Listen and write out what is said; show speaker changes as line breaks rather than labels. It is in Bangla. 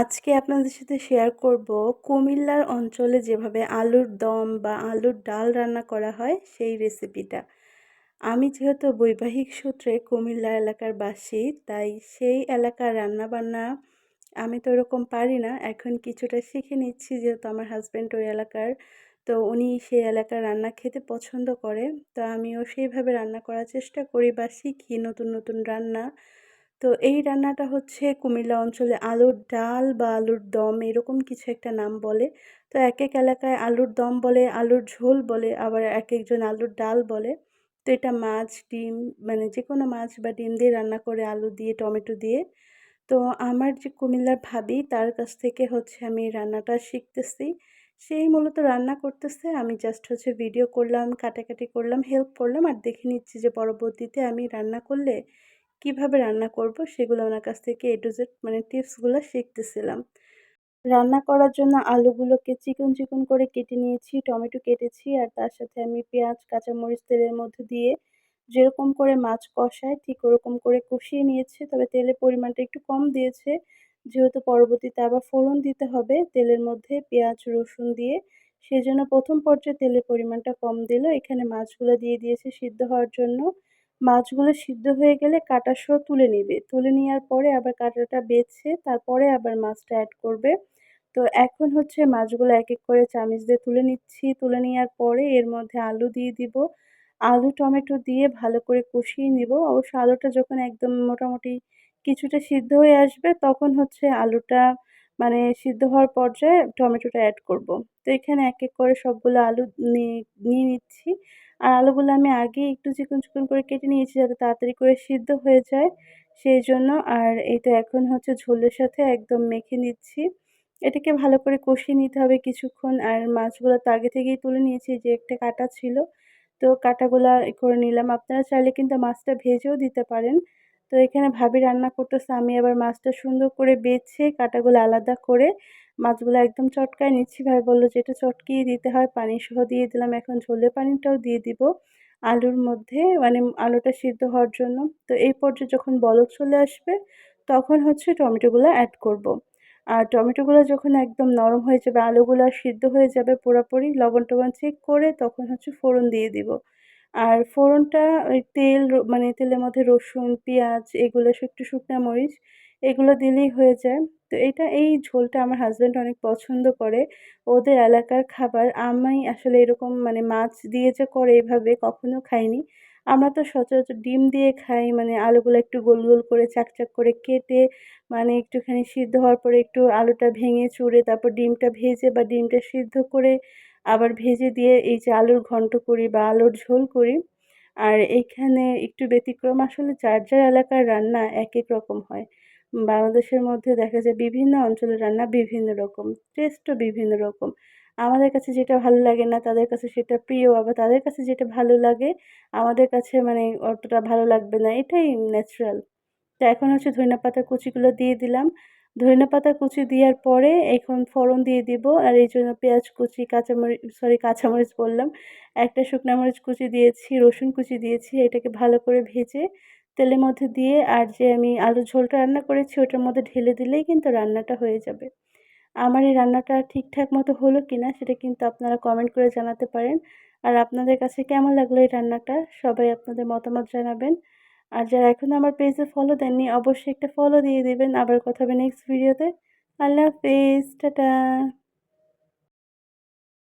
আজকে আপনাদের সাথে শেয়ার করব কুমিল্লার অঞ্চলে যেভাবে আলুর দম বা আলুর ডাল রান্না করা হয় সেই রেসিপিটা আমি যেহেতু বৈবাহিক সূত্রে কুমিল্লা এলাকার বাসী, তাই সেই এলাকার রান্নাবান্না আমি তো ওরকম পারি না। এখন কিছুটা শিখে নিচ্ছি যেহেতু আমার হাজব্যান্ড ওই এলাকার। তো উনি সেই এলাকার রান্না খেতে পছন্দ করে। তো আমিও সেইভাবে রান্না করার চেষ্টা করি বা শিখি নতুন নতুন রান্না। তো এই রান্নাটা হচ্ছে কুমিল্লা অঞ্চলে আলুর ডাল বা আলুর দম এরকম কিছু একটা নাম বলে। তো এক এক এলাকায় আলুর দম বলে, আলুর ঝোল বলে, আবার এক একজন আলুর ডাল বলে। তো এটা মাছ, ডিম মানে যে কোনো মাছ বা ডিম দিয়ে রান্না করে আলু দিয়ে, টমেটো দিয়ে। তো আমার যে কুমিল্লার ভাবি, তার কাছ থেকে হচ্ছে আমি রান্নাটা শিখতেছি। সেই মূলত রান্না করতেছে। আমি জাস্ট হচ্ছে ভিডিও করলাম, কাটাকাটি করলাম হেল্প করলাম, আর দেখে নিচ্ছি যে পরবর্তীতে আমি রান্না করলে কীভাবে রান্না করব সেগুলো ওনার কাছ থেকে এ টু জেড মানে টিপসগুলো শিখতেছিলাম। রান্না করার জন্য আলুগুলোকে চিকন চিকন করে কেটে নিয়েছি, টমেটো কেটেছি আর তার সাথে আমি পেঁয়াজ, কাঁচামরিচ, তেলের মধ্যে দিয়ে যেরকম করে মাছ কষায় ঠিক ওরকম করে কষিয়ে নিয়েছি, তবে তেলের পরিমাণটা একটু কম দিয়েছে। যেহেতু পরবর্তীতে আবার ফোড়ন দিতে হবে, তেলের মধ্যে পেঁয়াজ, রসুন দিয়ে সেজন্য প্রথম পর্যায়ে তেলের পরিমাণটা কম দিল। এখানে মাছগুলো দিয়ে দিয়েছে সিদ্ধ হওয়ার জন্য। মাছগুলো সিদ্ধ হয়ে গেলে কাটা সহ তুলে নেবে। তুলে নেওয়ার পরে আবার কাঁটাটা বেছে তারপরে আবার মাছটা অ্যাড করবে। তো এখন হচ্ছে মাছগুলো এক এক করে চামিচ দিয়ে তুলে নিচ্ছি। তুলে নেওয়ার পরে এর মধ্যে আলু দিয়ে দিব। আলু, টমেটো দিয়ে ভালো করে কষিয়ে নিব। অবশ্য আলুটা যখন একদম মোটামুটি কিছুটা সিদ্ধ হয়ে আসবে, তখন হচ্ছে আলুটা মানে সিদ্ধ হওয়ার পর্যায়ে টমেটোটা অ্যাড করব। তো এখানে এক এক করে সবগুলো আলু নিয়ে নিয়ে নিচ্ছি। আর আলুগুলো আমি আগে একটু চিকন চিকন করে কেটে নিয়েছি যাতে তাড়াতাড়ি করে সিদ্ধ হয়ে যায়। সেই জন্য আর এই তো এখন হচ্ছে ঝোলের সাথে একদম মেখে নিচ্ছি। এটাকে ভালো করে কষিয়ে নিতে হবে কিছুক্ষণ। আর মাছগুলো তো আগে থেকেই তুলে নিয়েছি, যে একটা কাটা ছিল। তো কাটাগুলা করে নিলাম। আপনারা চাইলে কিন্তু মাছটা ভেজেও দিতে পারেন। তো এখানে ভাবি রান্না করতেছে, আমি আবার মাছটা সুন্দর করে বেছে কাটাগুলো আলাদা করে মাছগুলো একদম চটকায় নিচ্ছি। ভাই বলল যে, এটা চটকিয়ে দিতে হয় পানি সহ দিয়ে দিলাম। এখন ঝোলের পানিটাও দিয়ে দিব আলুর মধ্যে মানে আলুটা সিদ্ধ হওয়ার জন্য। তো এই পর্যায়ে যখন বলক চলে আসবে, তখন হচ্ছে টমেটোগুলো অ্যাড করব। আর টমেটোগুলো যখন একদম নরম হয়ে যাবে, আলুগুলো সিদ্ধ হয়ে যাবে পুরোপুরি, লবণ টবণ চেক করে তখন হচ্ছে ফোড়ন দিয়ে দিব। আর ফোড়নটা ওই তেল মানে তেলের মধ্যে রসুন, পেঁয়াজ, এগুলো একটু শুকনো মরিচ, এগুলো দিলেই হয়ে যায়। তো এটা এই ঝোলটা আমার হাজব্যান্ড অনেক পছন্দ করে। ওদের এলাকার খাবার, আমি আসলে এরকম মানে মাছ দিয়ে যে করে এভাবে কখনো খাইনি। আমরা তো সচরাচর ডিম দিয়ে খাই মানে আলুগুলো একটু গোল গোল করে চাকচাক করে কেটে মানে একটুখানি সিদ্ধ হওয়ার পরে একটু আলুটা ভেঙে চুড়ে, তারপর ডিমটা ভেজে বা ডিমটা সিদ্ধ করে আবার ভেজে দিয়ে এই যে আলুর ঘন্ট করি বা আলুর ঝোল করি। আর এইখানে একটু ব্যতিক্রম আসলে যার যার এলাকার রান্না এক এক রকম হয়। বাংলাদেশের মধ্যে দেখা যায় বিভিন্ন অঞ্চলের রান্না বিভিন্ন রকম টেস্টও বিভিন্ন রকম। আমাদের কাছে যেটা ভালো লাগে না, তাদের কাছে সেটা প্রিয়, আবার তাদের কাছে যেটা ভালো লাগে, আমাদের কাছে মানে অতটা ভালো লাগবে না, এটাই ন্যাচারাল তো এখন হচ্ছে ধনিয়া পাতা কুচিগুলো দিয়ে দিলাম। ধনিয়া পাতা কুচি দেওয়ার পরে এখন ফোড়ন দিয়ে দিব, আর এই জন্য পেঁয়াজ কুচি কাঁচামরিচ সরি কাঁচামরিচ বললাম, একটা শুকনো মরিচ কুচি দিয়েছি, রসুন কুচি দিয়েছি, এটাকে ভালো করে ভেজে তেলের মধ্যে দিয়ে আর যে আমি আলু ঝোলটা রান্না করেছি ওটার মধ্যে ঢেলে দিলেই কিন্তু রান্নাটা হয়ে যাবে। আমার এই রান্নাটা ঠিকঠাক মতো হলো কি না সেটা কিন্তু আপনারা কমেন্ট করে জানাতে পারেন। আর আপনাদের কাছে কেমন লাগল এই রান্নাটা? সবাই আপনাদের মতামত জানাবেন। আর যারা এখনও আমার পেজে ফলো দেননি, অবশ্যই একটা ফলো দিয়ে দেবেন। আবার কথা হবে নেক্সট ভিডিওতে আল্লাহ হাফেজ, টাটা।